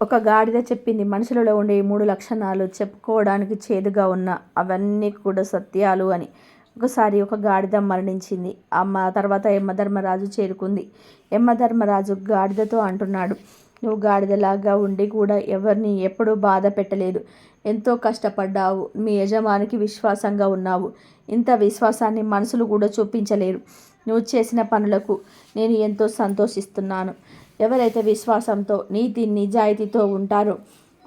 ఒక గాడిద చెప్పింది మనుషులలో ఉండే ఈ మూడు లక్షణాలు చెప్పుకోవడానికి చేదుగా ఉన్న అవన్నీ కూడా సత్యాలు అని. ఒకసారి ఒక గాడిద మరణించింది. అమ్మ తర్వాత యమధర్మరాజు చేరుకుంది. యమధర్మరాజు గాడిదతో అంటున్నాడు నువ్వు గాడిదలాగా ఉండి కూడా ఎవరిని ఎప్పుడూ బాధ పెట్టలేదు. ఎంతో కష్టపడ్డావు. మీ యజమానికి విశ్వాసంగా ఉన్నావు. ఇంత విశ్వాసాన్ని మనసులు కూడా చూపించలేరు. నువ్వు చేసిన పనులకు నేను ఎంతో సంతోషిస్తున్నాను. ఎవరైతే విశ్వాసంతో నీతి నిజాయితీతో ఉంటారో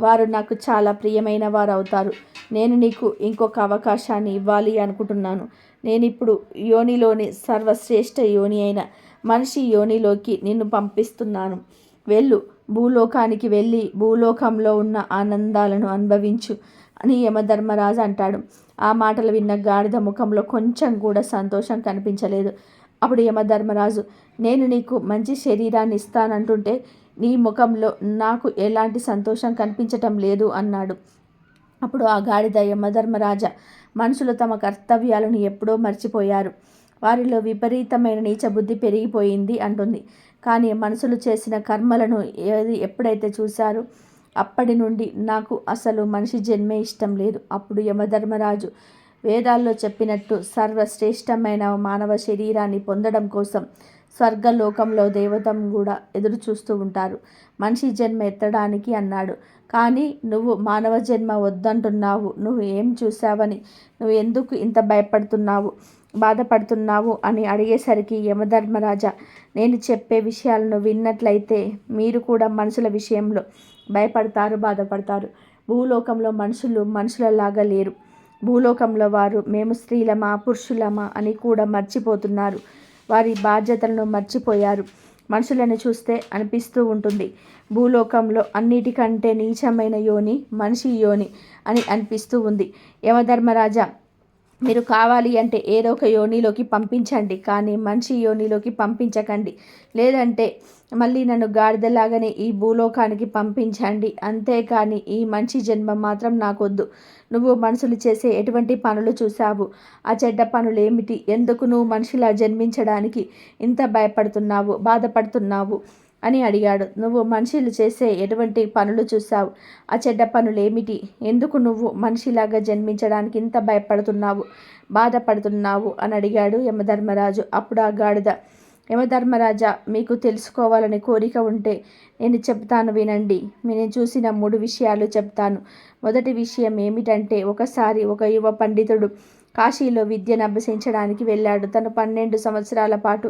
వారు నాకు చాలా ప్రియమైన వారు అవుతారు నేను నీకు ఇంకొక అవకాశాన్ని ఇవ్వాలి అనుకుంటున్నాను. నేను ఇప్పుడు యోనిలోని సర్వశ్రేష్ఠ యోని అయిన మనిషి యోనిలోకి నిన్ను పంపిస్తున్నాను. వెళ్ళు భూలోకానికి వెళ్ళి భూలోకంలో ఉన్న ఆనందాలను అనుభవించు అని యమధర్మరాజు అంటాడు. ఆ మాటలు విన్న గాడిద ముఖంలో కొంచెం కూడా సంతోషం కనిపించలేదు. అప్పుడు యమధర్మరాజు నేను నీకు మంచి శరీరాన్ని ఇస్తానంటుంటే నీ ముఖంలో నాకు ఎలాంటి సంతోషం కనిపించటం లేదు అన్నాడు. అప్పుడు ఆ గాడిద యమధర్మరాజ మనుషులు తమ కర్తవ్యాలను ఎప్పుడో మర్చిపోయారు. వారిలో విపరీతమైన నీచ బుద్ధి పెరిగిపోయింది అంటుంది. కానీ మనుషులు చేసిన కర్మలను ఏది ఎప్పుడైతే చూశారో అప్పటి నుండి నాకు అసలు మనిషి జన్మే ఇష్టం లేదు. అప్పుడు యమధర్మరాజు వేదాల్లో చెప్పినట్టు సర్వశ్రేష్టమైన మానవ శరీరాన్ని పొందడం కోసం స్వర్గలోకంలో దేవతం కూడా ఎదురు చూస్తూ ఉంటారు. మనిషి జన్మ ఎత్తడానికి అన్నాడు. కానీ నువ్వు మానవ జన్మ వద్దంటున్నావు. నువ్వు ఏం చూసావని నువ్వు ఎందుకు ఇంత భయపడుతున్నావు? బాధపడుతున్నావు అని అడిగేసరికి యమధర్మరాజా నేను చెప్పే విషయాలను విన్నట్లయితే మీరు కూడా మనుషుల విషయంలో భయపడతారు బాధపడతారు. భూలోకంలో మనుషులు మనుషులలాగా లేరు. భూలోకంలో వారు మేము స్త్రీలమా పురుషులమా అని కూడా మర్చిపోతున్నారు. వారి బాధ్యతలను మర్చిపోయారు. మనుషులను చూస్తే అనిపిస్తూ ఉంటుంది. భూలోకంలో అన్నిటికంటే నీచమైన యోని మనిషి యోని అని అనిపిస్తూ ఉంది. యమధర్మరాజా మీరు కావాలి అంటే ఏదో ఒక యోనిలోకి పంపించండి కానీ మంచి యోనిలోకి పంపించకండి. లేదంటే మళ్ళీ నన్ను గాడిదలాగానే ఈ భూలోకానికి పంపించండి. అంతేకాని ఈ మంచి జన్మ మాత్రం నాకొద్దు. నువ్వు మనుషులు చేసే ఎటువంటి పనులు చూసావు ఆ చెడ్డ పనులు ఏమిటి ఎందుకు నువ్వు మనిషిలా జన్మించడానికి ఇంత భయపడుతున్నావు బాధపడుతున్నావు? అని అడిగాడు. నువ్వు మనుషులు చేసే ఎటువంటి పనులు చూసావు ఆ చెడ్డ పనులు ఏమిటి ఎందుకు నువ్వు మనిషిలాగా జన్మించడానికి ఇంత భయపడుతున్నావు బాధపడుతున్నావు? అని అడిగాడు యమధర్మరాజు. అప్పుడు ఆ గాడిద యమధర్మరాజా మీకు తెలుసుకోవాలని కోరిక ఉంటే నేను చెప్తాను వినండి. నేను చూసిన మూడు విషయాలు చెప్తాను మొదటి విషయం ఏమిటంటే ఒకసారి ఒక యువ పండితుడు కాశీలో విద్యను అభ్యసించడానికి వెళ్ళాడు. తను పన్నెండు సంవత్సరాల పాటు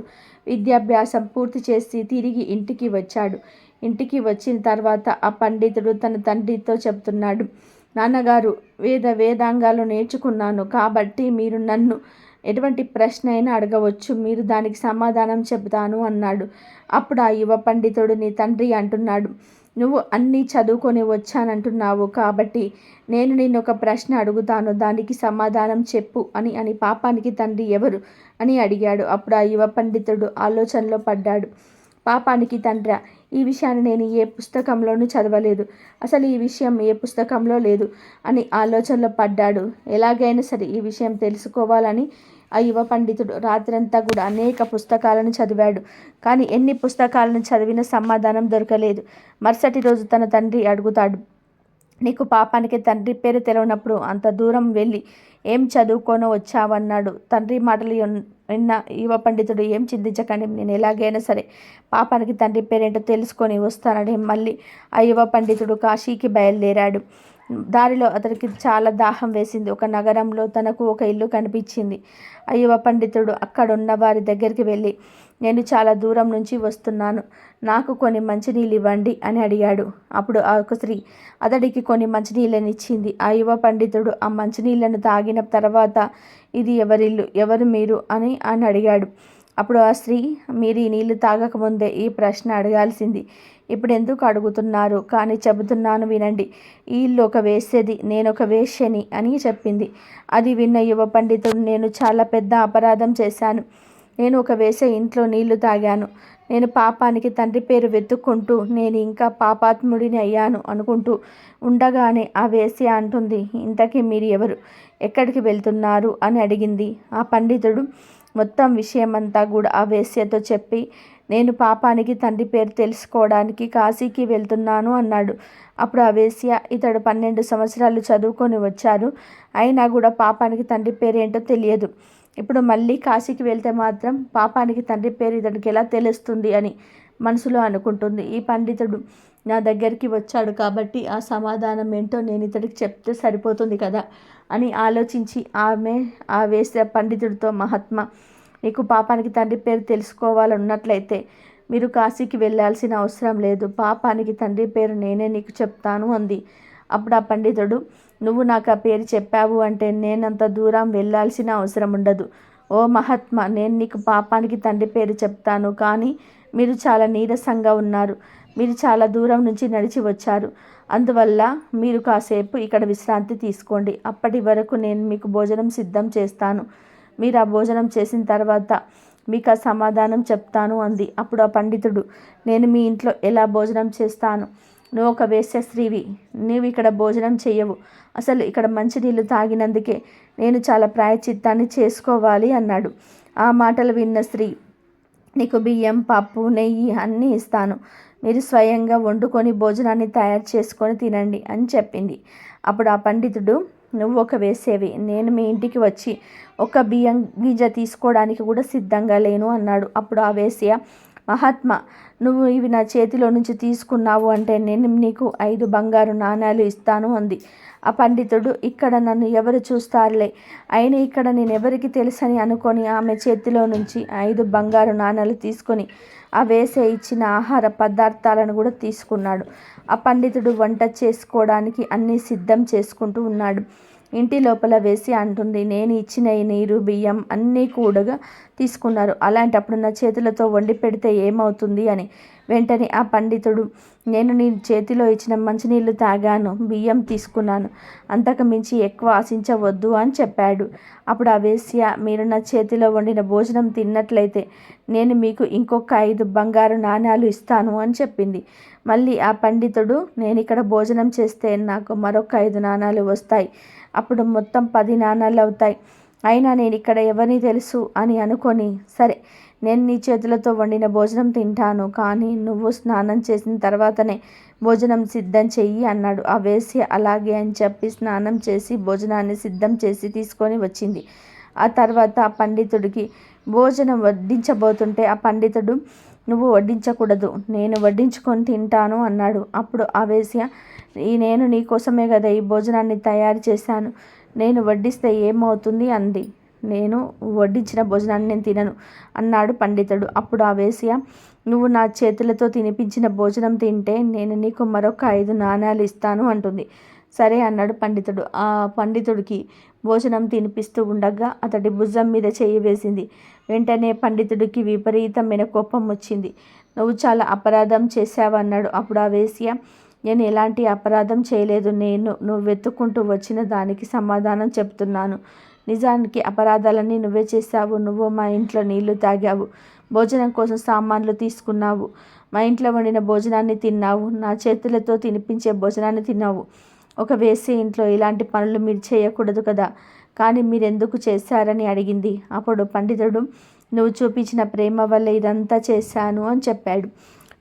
విద్యాభ్యాసం పూర్తి చేసి తిరిగి ఇంటికి వచ్చాడు. ఇంటికి వచ్చిన తర్వాత ఆ పండితుడు తన తండ్రితో చెప్తున్నాడు నాన్నగారు వేద వేదాంగాలు నేర్చుకున్నాను కాబట్టి మీరు నన్ను ఎటువంటి ప్రశ్న అయినా అడగవచ్చు. మీరు దానికి సమాధానం చెబుతాను అన్నాడు. అప్పుడు ఆ యువ పండితుడు నీ తండ్రి అంటున్నాడు. నువ్వు అన్నీ చదువుకొని వచ్చానంటున్నావు కాబట్టి నేను నిన్ను ఒక ప్రశ్న అడుగుతాను. దానికి సమాధానం చెప్పు అని అని పాపానికి తండ్రి ఎవరు అని అడిగాడు. అప్పుడు ఆ యువ పండితుడు ఆలోచనలో పడ్డాడు. పాపానికి తండ్రి ఈ విషయాన్ని నేను ఏ పుస్తకంలోనూ చదవలేదు. అసలు ఈ విషయం ఏ పుస్తకంలో లేదు అని ఆలోచనలో పడ్డాడు. ఎలాగైనా సరే ఈ విషయం తెలుసుకోవాలని ఆ యువ పండితుడు రాత్రంతా కూడా అనేక పుస్తకాలను చదివాడు. కానీ ఎన్ని పుస్తకాలను చదివినా సమాధానం దొరకలేదు. మరుసటి రోజు తన తండ్రి అడుగుతాడు నీకు పాపానికి తండ్రి పేరు తెలవనప్పుడు అంత దూరం వెళ్ళి ఏం చదువుకోనో వచ్చావన్నాడు తండ్రి మాటలు విన్న యువ పండితుడు ఏం చింతించకండి నేను ఎలాగైనా సరే పాపానికి తండ్రి పేరేంటో తెలుసుకొని వస్తానని మళ్ళీ ఆ యువ పండితుడు కాశీకి బయలుదేరాడు. దారిలో అతనికి చాలా దాహం వేసింది. ఒక నగరంలో తనకు ఒక ఇల్లు కనిపించింది. ఆ యువ పండితుడు అక్కడున్న వారి దగ్గరికి వెళ్ళి నేను చాలా దూరం నుంచి వస్తున్నాను. నాకు కొన్ని మంచినీళ్ళు ఇవ్వండి అని అడిగాడు. అప్పుడు ఆ ఒక స్త్రీ అతడికి కొన్ని మంచినీళ్ళని ఇచ్చింది ఆ యువ పండితుడు ఆ మంచినీళ్ళను తాగిన తర్వాత ఇది ఎవరిల్లు? ఎవరు మీరు? అని అని అడిగాడు. అప్పుడు ఆ స్త్రీ మీరు ఈ నీళ్ళు తాగకముందే ఈ ప్రశ్న అడగాల్సింది. ఇప్పుడు ఎందుకు అడుగుతున్నారు? కానీ చెబుతున్నాను వినండి. వీళ్ళు ఒక వేసేది నేను ఒక వేశ్యని అని చెప్పింది. అది విన్న యువ పండితుడు నేను చాలా పెద్ద అపరాధం చేశాను. నేను ఒక వేసే ఇంట్లో నీళ్ళు తాగాను. నేను పాపానికి తండ్రి పేరు వెతుక్కుంటూ నేను ఇంకా పాపాత్ముడిని అయ్యాను అనుకుంటూ ఉండగానే ఆ వేసి అంటుంది ఇంతకీ మీరు ఎవరు? ఎక్కడికి వెళ్తున్నారు? అని అడిగింది. ఆ పండితుడు మొత్తం విషయమంతా కూడా ఆ వేశ్యతో చెప్పి నేను పాపానికి తండ్రి పేరు తెలుసుకోవడానికి కాశీకి వెళ్తున్నాను అన్నాడు. అప్పుడు ఆ ఇతడు పన్నెండు సంవత్సరాలు చదువుకొని వచ్చారు. అయినా కూడా పాపానికి తండ్రి పేరు ఏంటో తెలియదు. ఇప్పుడు మళ్ళీ కాశీకి వెళ్తే మాత్రం పాపానికి తండ్రి పేరు ఇతడికి ఎలా తెలుస్తుంది అని మనసులో అనుకుంటుంది. ఈ పండితుడు నా దగ్గరికి వచ్చాడు కాబట్టి ఆ సమాధానం ఏంటో నేను ఇతడికి చెప్తే సరిపోతుంది కదా అని ఆలోచించి ఆమె ఆ వేసే పండితుడితో మహాత్మ నీకు పాపానికి తండ్రి పేరు తెలుసుకోవాలన్నట్లయితే మీరు కాశీకి వెళ్ళాల్సిన అవసరం లేదు. పాపానికి తండ్రి పేరు నేనే నీకు చెప్తాను అంది. అప్పుడు ఆ పండితుడు నువ్వు నాకు ఆ పేరు చెప్పావు అంటే నేనంత దూరం వెళ్ళాల్సిన అవసరం ఉండదు. ఓ మహాత్మ నేను నీకు పాపానికి తండ్రి పేరు చెప్తాను. కానీ మీరు చాలా నీరసంగా ఉన్నారు. మీరు చాలా దూరం నుంచి నడిచి వచ్చారు. అందువల్ల మీరు కాసేపు ఇక్కడ విశ్రాంతి తీసుకోండి. అప్పటి వరకు నేను మీకు భోజనం సిద్ధం చేస్తాను. మీరు ఆ భోజనం చేసిన తర్వాత మీకు ఆ సమాధానం చెప్తాను అంది. అప్పుడు ఆ పండితుడు నేను మీ ఇంట్లో ఎలా భోజనం చేస్తాను? నువ్వు ఒక వేశ్య స్త్రీవి నీవు ఇక్కడ భోజనం చెయ్యవు. అసలు ఇక్కడ మంచినీళ్ళు తాగినందుకే నేను చాలా ప్రాయచిత్తాన్ని చేసుకోవాలి అన్నాడు. ఆ మాటలు విన్న స్త్రీ నీకు బియ్యం పప్పు నెయ్యి అన్నీ ఇస్తాను. మీరు స్వయంగా వండుకొని భోజనాన్ని తయారు చేసుకొని తినండి అని చెప్పింది. అప్పుడు ఆ పండితుడు నువ్వు ఒక వేసేవి. నేను మీ ఇంటికి వచ్చి ఒక బియ్యం గింజ తీసుకోవడానికి కూడా సిద్ధంగా లేను అన్నాడు. అప్పుడు ఆ వేసియ మహాత్మా నువ్వు ఇవి నా చేతిలో నుంచి తీసుకున్నావు అంటే నేను నీకు ఐదు బంగారు నాణ్యాలు ఇస్తాను అంది. ఆ పండితుడు ఇక్కడ నన్ను ఎవరు చూస్తారులే? అయినా ఇక్కడ నేను ఎవరికి తెలుసని అనుకొని ఆమె చేతిలో నుంచి ఐదు బంగారు నాణ్యాలు తీసుకొని ఆ వేసే ఇచ్చిన ఆహార పదార్థాలను కూడా తీసుకున్నాడు. ఆ పండితుడు వంట చేసుకోవడానికి అన్నీ సిద్ధం చేసుకుంటూ ఉన్నాడు. ఇంటి లోపల వేసి అంటుంది నేను ఇచ్చిన ఈ నీరు బియ్యం అన్నీ కూడగా తీసుకున్నారు. అలాంటప్పుడు నా చేతులతో వండి పెడితే ఏమవుతుంది అని. వెంటనే ఆ పండితుడు నేను నీ చేతిలో ఇచ్చిన మంచినీళ్ళు తాగాను బియ్యం తీసుకున్నాను. అంతకు మించి ఎక్కువ ఆశించవద్దు అని చెప్పాడు. అప్పుడు ఆ వేశ్య మీరు నా చేతిలో వండిన భోజనం తిన్నట్లయితే నేను మీకు ఇంకొక ఐదు బంగారు నాణ్యాలు ఇస్తాను అని చెప్పింది. మళ్ళీ ఆ పండితుడు నేను ఇక్కడ భోజనం చేస్తే నాకు మరొక ఐదు నాణాలు వస్తాయి. అప్పుడు మొత్తం పది నాణాలు అవుతాయి. అయినా నేను ఇక్కడ ఎవరిని తెలుసు? అని అనుకొని సరే నేను నీ చేతులతో వండిన భోజనం తింటాను కానీ నువ్వు స్నానం చేసిన తర్వాతనే భోజనం సిద్ధం చెయ్యి అన్నాడు. ఆ వేసి అలాగే అని చెప్పి స్నానం చేసి భోజనాన్ని సిద్ధం చేసి తీసుకొని వచ్చింది. ఆ తర్వాత ఆ పండితుడికి భోజనం వడ్డించబోతుంటే ఆ పండితుడు నువ్వు వడ్డించకూడదు నేను వడ్డించుకొని తింటాను అన్నాడు. అప్పుడు ఆ వేశ్య ఈ నేను నీకోసమే కదా ఈ భోజనాన్ని తయారు చేశాను నేను వడ్డిస్తే ఏమవుతుంది అంది. నేను వడ్డించిన భోజనాన్ని నేను తినను అన్నాడు పండితుడు. అప్పుడు ఆ వేశ్య నువ్వు నా చేతులతో తినిపించిన భోజనం తింటే నేను నీకు మరొక ఐదు నాణ్యాలు ఇస్తాను అంటుంది. సరే అన్నాడు పండితుడు. ఆ పండితుడికి భోజనం తినిపిస్తూ ఉండగా అతడి భుజం మీద చేయి వేసింది. వెంటనే పండితుడికి విపరీతమైన కోపం వచ్చింది. నువ్వు చాలా అపరాధం చేశావన్నాడు అప్పుడు ఆ వేశ్య నేను ఎలాంటి అపరాధం చేయలేదు. నేను నువ్వు వెతుక్కుంటూ వచ్చిన దానికి సమాధానం చెప్తున్నాను. నిజానికి అపరాధాలన్నీ నువ్వే చేశావు. నువ్వు మా ఇంట్లో నీళ్ళు తాగావు. భోజనం కోసం సామాన్లు తీసుకున్నావు. మా ఇంట్లో వండిన భోజనాన్ని తిన్నావు. నా చేతులతో తినిపించే భోజనాన్ని తిన్నావు. ఒక వేసే ఇంట్లో ఇలాంటి పనులు మీరు చేయకూడదు కదా. కానీ మీరెందుకు చేశారని అడిగింది. అప్పుడు పండితుడు నువ్వు చూపించిన ప్రేమ వల్ల ఇదంతా చేశాను అని చెప్పాడు.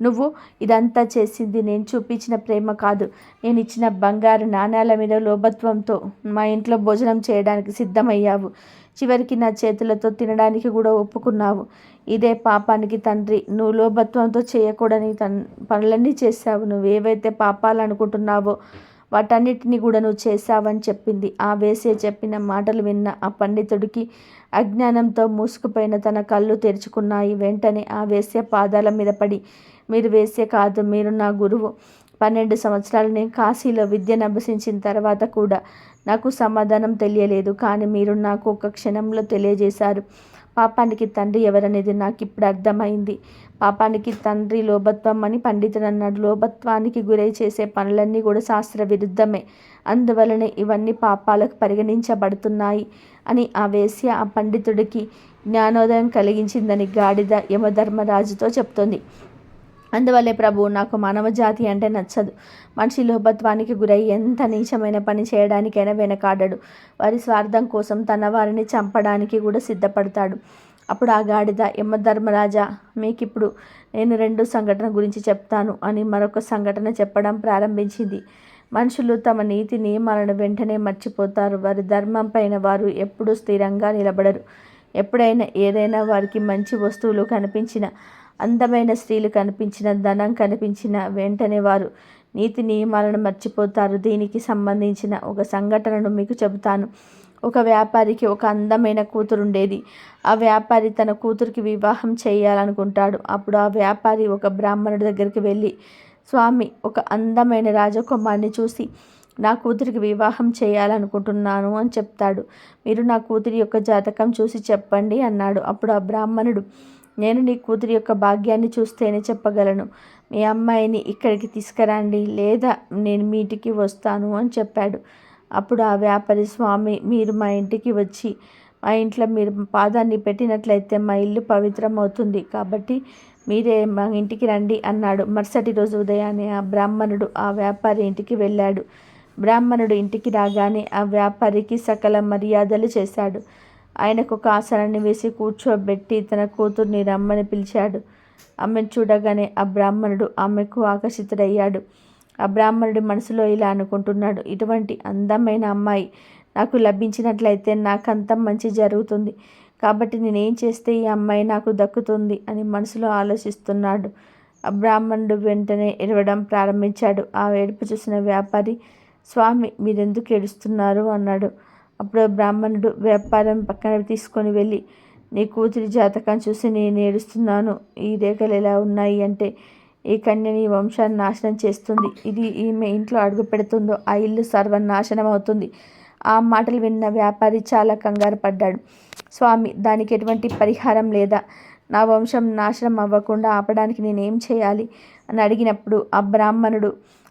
నువ్వు ఇదంతా చేసింది నేను చూపించిన ప్రేమ కాదు. నేను ఇచ్చిన బంగారు నాణ్యాల మీద లోభత్వంతో మా ఇంట్లో భోజనం చేయడానికి సిద్ధమయ్యావు. చివరికి నా చేతులతో తినడానికి కూడా ఒప్పుకున్నావు. ఇదే పాపానికి తండ్రి. నువ్వు లోభత్వంతో చేయకూడని తన్ పనులన్నీ చేశావు. నువ్వు ఏవైతే పాపాలు అనుకుంటున్నావో వాటన్నిటిని కూడా నువ్వు చేశావని చెప్పింది. ఆ వేసే చెప్పిన మాటలు విన్న ఆ పండితుడికి అజ్ఞానంతో మూసుకుపోయిన తన కళ్ళు తెరుచుకున్నాయి. వెంటనే ఆ వేసే పాదాల మీద పడి మీరు వేసే కాదు మీరు నా గురువు. పన్నెండు సంవత్సరాలు నేను కాశీలో విద్యను అభ్యసించిన తర్వాత కూడా నాకు సమాధానం తెలియలేదు. కానీ మీరు నాకు ఒక క్షణంలో తెలియజేశారు. పాపానికి తండ్రి ఎవరనేది నాకు ఇప్పుడు అర్థమైంది. పాపానికి తండ్రి లోభత్వం అని పండితుడు అన్నాడు. లోభత్వానికి గురై చేసే పనులన్నీ కూడా శాస్త్ర విరుద్ధమే. అందువలనే ఇవన్నీ పాపాలకు పరిగణించబడుతున్నాయి అని ఆ వేశ్య ఆ పండితుడికి జ్ఞానోదయం కలిగించిందని గాడిద యమధర్మరాజుతో చెప్తోంది. అందువల్లే ప్రభు నాకు మానవ జాతి అంటే నచ్చదు. మనిషి లోభత్వానికి గురై ఎంత నీచమైన పని చేయడానికైనా వెనకాడడు. వారి స్వార్థం కోసం తన వారిని చంపడానికి కూడా సిద్ధపడతాడు. అప్పుడు ఆ గాడిద యమధర్మరాజా మీకిప్పుడు నేను రెండు సంఘటన గురించి చెప్తాను అని మరొక సంఘటన చెప్పడం ప్రారంభించింది. మనుషులు తమ నీతి నియమాలను వెంటనే మర్చిపోతారు. వారి ధర్మం పైన వారు ఎప్పుడూ స్థిరంగా నిలబడరు. ఎప్పుడైనా ఏదైనా వారికి మంచి వస్తువులు కనిపించిన అందమైన స్త్రీలు కనిపించిన ధనం కనిపించిన వెంటనే వారు నీతి నియమాలను మర్చిపోతారు. దీనికి సంబంధించిన ఒక సంఘటనను మీకు చెబుతాను. ఒక వ్యాపారికి ఒక అందమైన కూతురు ఉండేది. ఆ వ్యాపారి తన కూతురికి వివాహం చేయాలనుకుంటాడు. అప్పుడు ఆ వ్యాపారి ఒక బ్రాహ్మణుడి దగ్గరికి వెళ్ళి స్వామి ఒక అందమైన రాజకుమారిని చూసి నా కూతురికి వివాహం చేయాలనుకుంటున్నాను అని చెప్తాడు. మీరు నా కూతురి యొక్క జాతకం చూసి చెప్పండి అన్నాడు. అప్పుడు ఆ బ్రాహ్మణుడు నేను నీ కూతురి యొక్క భాగ్యాన్ని చూస్తేనే చెప్పగలను. మీ అమ్మాయిని ఇక్కడికి తీసుకురండి లేదా నేను మీ ఇంటికి వస్తాను అని చెప్పాడు. అప్పుడు ఆ వ్యాపారి స్వామి మీరు మా ఇంటికి వచ్చి మా ఇంట్లో మీరు పాదాన్ని పెట్టినట్లయితే మా ఇల్లు పవిత్రం అవుతుంది కాబట్టి మీరే మా ఇంటికి రండి అన్నాడు. మరుసటి రోజు ఉదయాన్నే ఆ బ్రాహ్మణుడు ఆ వ్యాపారి ఇంటికి వెళ్ళాడు. బ్రాహ్మణుడు ఇంటికి రాగానే ఆ వ్యాపారికి సకల మర్యాదలు చేశాడు. ఆయనకు ఒక ఆసనాన్ని వేసి కూర్చోబెట్టి తన కూతుర్ని రమ్మని పిలిచాడు. ఆమెను చూడగానే ఆ బ్రాహ్మణుడు ఆమెకు ఆకర్షితుడయ్యాడు. ఆ బ్రాహ్మణుడి మనసులో ఇలా అనుకుంటున్నాడు ఇటువంటి అందమైన అమ్మాయి నాకు లభించినట్లయితే నాకంత మంచి జరుగుతుంది. కాబట్టి నేనేం చేస్తే ఈ అమ్మాయి నాకు దక్కుతుంది అని మనసులో ఆలోచిస్తున్నాడు. ఆ బ్రాహ్మణుడు వెంటనే ఎడవడం ప్రారంభించాడు. ఆ ఏడుపు చూసిన వ్యాపారి స్వామి మీరెందుకు ఏడుస్తున్నారు? అన్నాడు. అప్పుడు బ్రాహ్మణుడు వ్యాపారం పక్కన తీసుకొని వెళ్ళి నీ కూతురి జాతకం చూసి నేను ఏడుస్తున్నాను. ఈ రేఖలు ఎలా ఉన్నాయి అంటే ఈ కన్యని వంశాన్ని నాశనం చేస్తుంది. ఇది ఈమె ఇంట్లో అడుగు పెడుతుందో ఆ ఇల్లు సర్వనాశనం అవుతుంది. ఆ మాటలు విన్న వ్యాపారి చాలా కంగారు పడ్డాడు. స్వామి దానికి ఎటువంటి పరిహారం లేదా? నా వంశం నాశనం అవ్వకుండా ఆపడానికి నేనేం చేయాలి? అని అడిగినప్పుడు ఆ బ్రాహ్మణుడు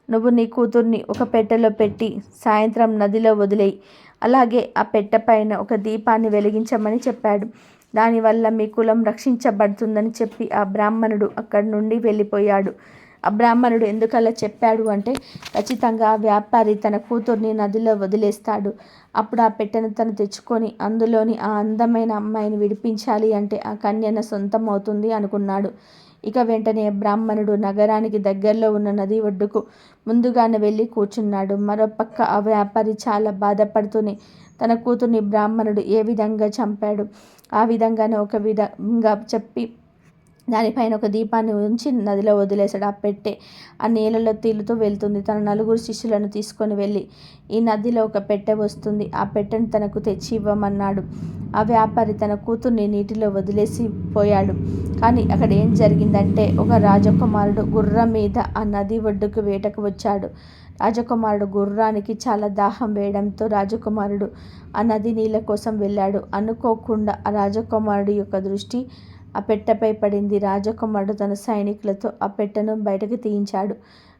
నువ్వు నీ కూతుర్ని ఒక పెట్టెలో పెట్టి సాయంత్రం నదిలో వదిలేయి. అలాగే ఆ పెట్టె పైన ఒక దీపాన్ని వెలిగించమని చెప్పాడు. దానివల్ల మీ కులం రక్షించబడుతుందని చెప్పి ఆ బ్రాహ్మణుడు అక్కడి నుండి వెళ్ళిపోయాడు. ఆ బ్రాహ్మణుడు ఎందుకలా చెప్పాడు అంటే ఖచ్చితంగా ఆ వ్యాపారి తన కూతుర్ని నదిలో వదిలేస్తాడు. అప్పుడు ఆ పెట్టెను తను తెచ్చుకొని అందులోని ఆ అందమైన అమ్మాయిని విడిపించాలి అంటే ఆ కన్యన సొంతం అవుతుంది అనుకున్నాడు. ఇక వెంటనే బ్రాహ్మణుడు నగరానికి దగ్గరలో ఉన్న నది ఒడ్డుకు ముందుగానే వెళ్ళి కూర్చున్నాడు. మరోపక్క ఆ వ్యాపారి చాలా బాధపడుతూనే తన కూతుర్ని బ్రాహ్మణుడు ఏ విధంగా చంపాడు? ఆ విధంగానే ఒక విధంగా చెప్పి దానిపైన ఒక దీపాన్ని ఉంచి నదిలో వదిలేశాడు. ఆ పెట్టె ఆ నీళ్ళలో తేలుతూ వెళ్తుంది. తన నలుగురు శిష్యులను తీసుకొని వెళ్ళి ఈ నదిలో ఒక పెట్టె వస్తుంది. ఆ పెట్టెను తనకు తెచ్చి ఇవ్వమన్నాడు. ఆ వ్యాపారి తన కూతుర్ని నీటిలో వదిలేసి పోయాడు. కానీ అక్కడ ఏం జరిగిందంటే ఒక రాజకుమారుడు గుర్రం మీద ఆ నది ఒడ్డుకు వేటకు వచ్చాడు. రాజకుమారుడు గుర్రానికి చాలా దాహం వేయడంతో రాజకుమారుడు ఆ నది నీళ్ళ కోసం వెళ్ళాడు. అనుకోకుండా ఆ రాజకుమారుడి యొక్క దృష్టి ఆ పెట్టపై పడింది. రాజకుమారుడు తన సైనికులతో ఆ పెట్టెను బయటకు తీయించాడు.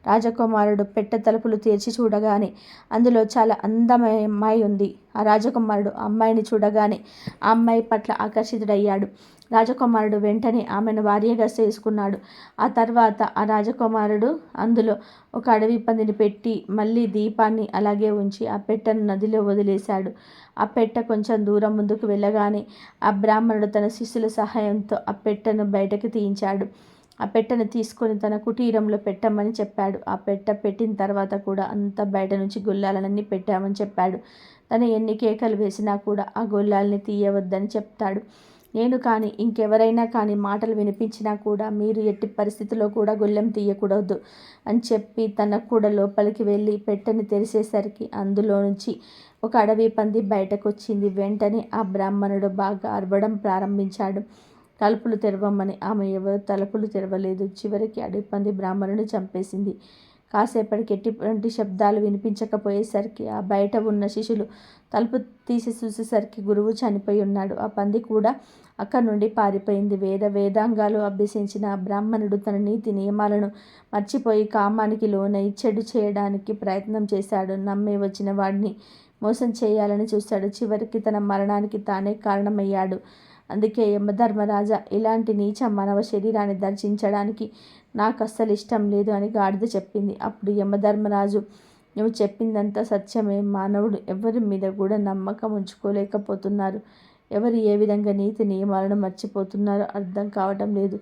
రాజకుమారుడు పెట్టె తలుపులు తెరిచి చూడగానే అందులో చాలా అందమైన అమ్మాయి ఉంది. ఆ రాజకుమారుడు అమ్మాయిని చూడగానే ఆ అమ్మాయి పట్ల ఆకర్షితుడయ్యాడు. రాజకుమారుడు వెంటనే ఆమెను భార్యగా చేసుకున్నాడు. ఆ తర్వాత ఆ రాజకుమారుడు అందులో ఒక అడవి పందిని పెట్టి మళ్ళీ దీపాన్ని అలాగే ఉంచి ఆ పెట్టను నదిలో వదిలేశాడు. ఆ పెట్ట కొంచెం దూరం ముందుకు వెళ్ళగానే ఆ బ్రాహ్మణుడు తన శిష్యుల సహాయంతో ఆ పెట్టను బయటకు తీయించాడు. ఆ పెట్టను తీసుకొని తన కుటీరంలో పెట్టమని చెప్పాడు. ఆ పెట్ట పెట్టిన తర్వాత కూడా అంత బయట నుంచి గుల్లాలన్నీ పెట్టామని చెప్పాడు. తను ఎన్ని కేకలు వేసినా కూడా ఆ గొల్లాలని తీయవద్దని చెప్తాడు. నేను కానీ ఇంకెవరైనా కానీ మాటలు వినిపించినా కూడా మీరు ఎట్టి పరిస్థితిలో కూడా గొల్లెం తీయకూడదు అని చెప్పి తన కూడా లోపలికి వెళ్ళి పెట్టెని తెరిసేసరికి అందులో నుంచి ఒక అడవి పంది బయటకు వచ్చింది వెంటనే ఆ బ్రాహ్మణుడు బాగా అరవడం ప్రారంభించాడు. తలుపులు తెరవమని ఆమె ఎవరు తలుపులు తెరవలేదు. చివరికి అడవి పంది బ్రాహ్మణుని చంపేసింది. కాసేపటికి ఎటువంటి శబ్దాలు వినిపించకపోయేసరికి ఆ బయట ఉన్న శిష్యులు తలుపు తీసి చూసేసరికి గురువు చనిపోయి ఉన్నాడు. ఆ పంది కూడా అక్కడి నుండి పారిపోయింది. వేద వేదాంగాలు అభ్యసించిన ఆ బ్రాహ్మణుడు తన నీతి నియమాలను మర్చిపోయి కామానికి లోనై చెడు చేయడానికి ప్రయత్నం చేశాడు. నమ్మే వచ్చిన వాడిని మోసం చేయాలని చూశాడు. చివరికి తన మరణానికి తానే కారణమయ్యాడు. అందుకే యమధర్మరాజా ఇలాంటి నీచ మానవ శరీరాన్ని దర్శించడానికి నాకు అస్సలు ఇష్టం లేదు అని గాడిద చెప్పింది. అప్పుడు యమధర్మరాజు నువ్వు చెప్పిందంతా సత్యమే. మానవుడు ఎవరి మీద కూడా నమ్మకం ఉంచుకోలేకపోతున్నారు. ఎవరు ఏ విధంగా నీతి నియమాలను మర్చిపోతున్నారో అర్థం కావటం లేదు.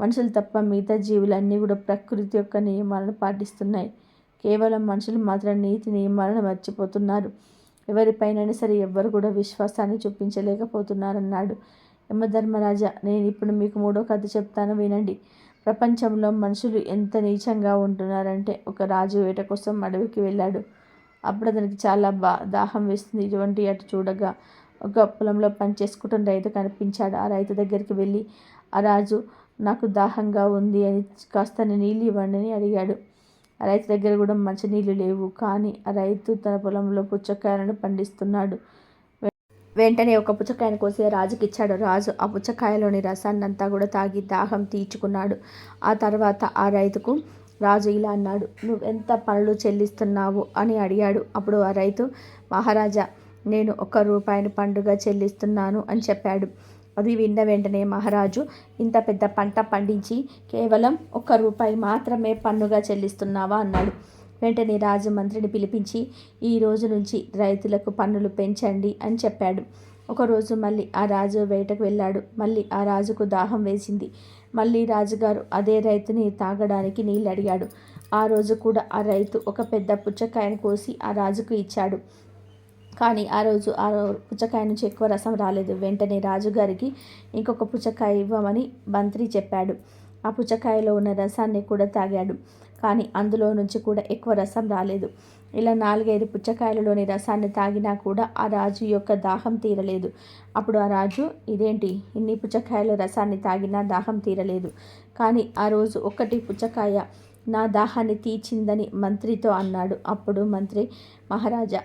మనుషులు తప్ప మిగతా జీవులన్నీ కూడా ప్రకృతి యొక్క నియమాలను పాటిస్తున్నాయి. కేవలం మనుషులు మాత్రం నీతి నియమాలను మర్చిపోతున్నారు. ఎవరిపైనైనా సరే ఎవ్వరు కూడా విశ్వాసాన్ని చూపించలేకపోతున్నారన్నాడు. యమధర్మరాజా నేను ఇప్పుడు మీకు మూడో కథ చెప్తాను వినండి. ప్రపంచంలో మనుషులు ఎంత నీచంగా ఉంటున్నారంటే ఒక రాజు వేట కోసం అడవికి వెళ్ళాడు. అప్పుడు అతనికి చాలా బా దాహం వేస్తుంది. ఇటువంటి అటు చూడగా ఒక పొలంలో పనిచేసుకుంటున్న రైతు కనిపించాడు. ఆ రైతు దగ్గరికి వెళ్ళి ఆ రాజు నాకు దాహంగా ఉంది అని కాస్త నీళ్ళు ఇవ్వండి అని అడిగాడు. ఆ రైతు దగ్గర కూడా మంచి నీళ్ళు లేవు. కానీ ఆ రైతు తన పొలంలో పుచ్చకాయలను పండిస్తున్నాడు. వెంటనే ఒక పుచ్చకాయను కోసి రాజుకి ఇచ్చాడు. రాజు ఆ పుచ్చకాయలోని రసాన్ని అంతా కూడా తాగి దాహం తీర్చుకున్నాడు. ఆ తర్వాత ఆ రైతుకు రాజు ఇలా అన్నాడు నువ్వు ఎంత పనులు చెల్లిస్తున్నావు? అని అడిగాడు. అప్పుడు ఆ రైతు మహారాజా నేను ఒక్క రూపాయిని పండుగ చెల్లిస్తున్నాను అని చెప్పాడు. అది విన్న వెంటనే మహారాజు ఇంత పెద్ద పంట పండించి కేవలం ఒక్క రూపాయి మాత్రమే పన్నుగా చెల్లిస్తున్నావా? అన్నాడు. వెంటనే రాజు మంత్రిని పిలిపించి ఈ రోజు నుంచి రైతులకు పన్నులు పెంచండి అని చెప్పాడు. ఒకరోజు మళ్ళీ ఆ రాజు వేటకు వెళ్ళాడు. మళ్ళీ ఆ రాజుకు దాహం వేసింది. మళ్ళీ రాజుగారు అదే రైతుని తాగడానికి నీళ్ళు అడిగాడు. ఆ రోజు కూడా ఆ రైతు ఒక పెద్ద పుచ్చకాయను కోసి ఆ రాజుకు ఇచ్చాడు. కానీ ఆ రోజు ఆ పుచ్చకాయ నుంచి ఎక్కువ రసం రాలేదు. వెంటనే రాజుగారికి ఇంకొక పుచ్చకాయ ఇవ్వమని మంత్రి చెప్పాడు. ఆ పుచ్చకాయలో ఉన్న రసాన్ని కూడా తాగాడు. కానీ అందులో నుంచి కూడా ఎక్కువ రసం రాలేదు. ఇలా నాలుగైదు పుచ్చకాయలలోని రసాన్ని తాగినా కూడా ఆ రాజు యొక్క దాహం తీరలేదు. అప్పుడు ఆ రాజు ఇదేంటి? ఇన్ని పుచ్చకాయల రసాన్ని తాగినా దాహం తీరలేదు. కానీ ఆ రోజు ఒక్కటి పుచ్చకాయ నా దాహాన్ని తీర్చిందని మంత్రితో అన్నాడు. అప్పుడు మంత్రి మహారాజా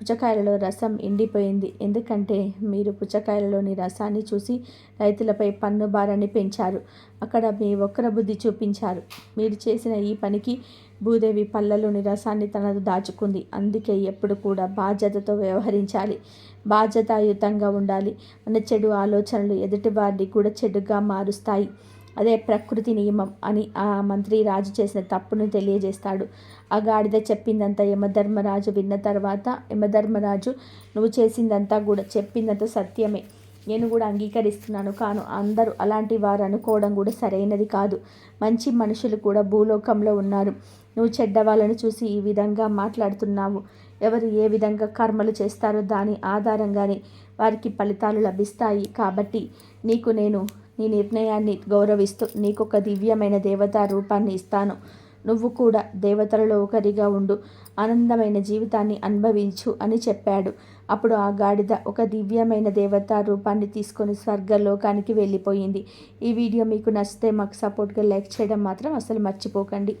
పుచ్చకాయలలో రసం ఎండిపోయింది. ఎందుకంటే మీరు పుచ్చకాయలలోని రసాన్ని చూసి రైతులపై పన్ను భారాన్ని పెంచారు. అక్కడ మీ ఒక్కర బుద్ధి చూపించారు. మీరు చేసిన ఈ పనికి భూదేవి పళ్ళలోని రసాన్ని తనదు దాచుకుంది. అందుకే ఎప్పుడు కూడా బాధ్యతతో వ్యవహరించాలి. బాధ్యతాయుతంగా ఉండాలి. మన చెడు ఆలోచనలు ఎదుటివారిని కూడా చెడుగా మారుస్తాయి. అదే ప్రకృతి నియమం అని ఆ మంత్రి రాజు చేసిన తప్పును తెలియజేస్తాడు. ఆ గాడిద చెప్పిందంతా యమధర్మరాజు విన్న తర్వాత యమధర్మరాజు నువ్వు చేసిందంతా కూడా చెప్పిందంతా సత్యమే. నేను కూడా అంగీకరిస్తున్నాను. కాను అందరూ అలాంటి వారు అనుకోవడం కూడా సరైనది కాదు. మంచి మనుషులు కూడా భూలోకంలో ఉన్నారు. నువ్వు చెడ్డ వాళ్ళను చూసి ఈ విధంగా మాట్లాడుతున్నావు. ఎవరు ఏ విధంగా కర్మలు చేస్తారో దాని ఆధారంగానే వారికి ఫలితాలు లభిస్తాయి. కాబట్టి నీకు నేను నీ నిర్ణయాన్ని గౌరవిస్తూ నీకొక దివ్యమైన దేవతా రూపాన్ని ఇస్తాను. నువ్వు కూడా దేవతలలో ఒకరిగా ఉండు ఆనందమైన జీవితాన్ని అనుభవించు అని చెప్పాడు. అప్పుడు ఆ గాడిద ఒక దివ్యమైన దేవతా రూపాన్ని తీసుకొని స్వర్గలోకానికి వెళ్ళిపోయింది. ఈ వీడియో మీకు నచ్చితే మాకు సపోర్ట్గా లైక్ చేయడం మాత్రం అసలు మర్చిపోకండి.